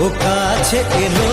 ও কাছে এলো